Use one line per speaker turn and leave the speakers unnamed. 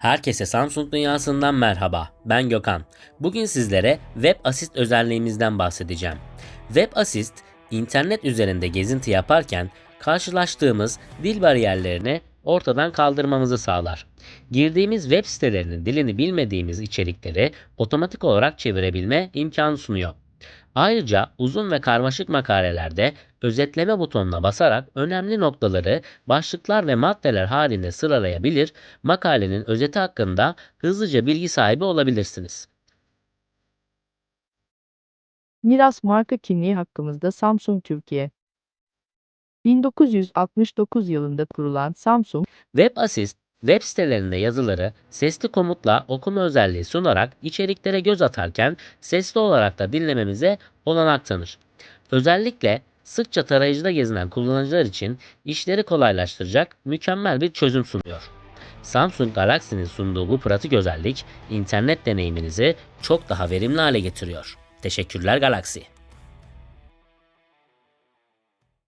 Herkese Samsung dünyasından merhaba. Ben Gökhan. Bugün sizlere Web Assist özelliğimizden bahsedeceğim. Web Assist, internet üzerinde gezinti yaparken karşılaştığımız dil bariyerlerini ortadan kaldırmamızı sağlar. Girdiğimiz web sitelerinin dilini bilmediğimiz içerikleri otomatik olarak çevirebilme imkanı sunuyor. Ayrıca uzun ve karmaşık makalelerde özetleme butonuna basarak önemli noktaları başlıklar ve maddeler halinde sıralayabilir, makalenin özeti hakkında hızlıca bilgi sahibi olabilirsiniz.
Miras marka kimliği hakkımızda Samsung Türkiye 1969 yılında kurulan Samsung,
Web Assist, web sitelerinde yazıları sesli komutla okuma özelliği sunarak içeriklere göz atarken sesli olarak da dinlememize olanak tanır. Özellikle sıkça tarayıcıda gezinen kullanıcılar için işleri kolaylaştıracak mükemmel bir çözüm sunuyor. Samsung Galaxy'nin sunduğu bu pratik özellik internet deneyiminizi çok daha verimli hale getiriyor. Teşekkürler Galaxy.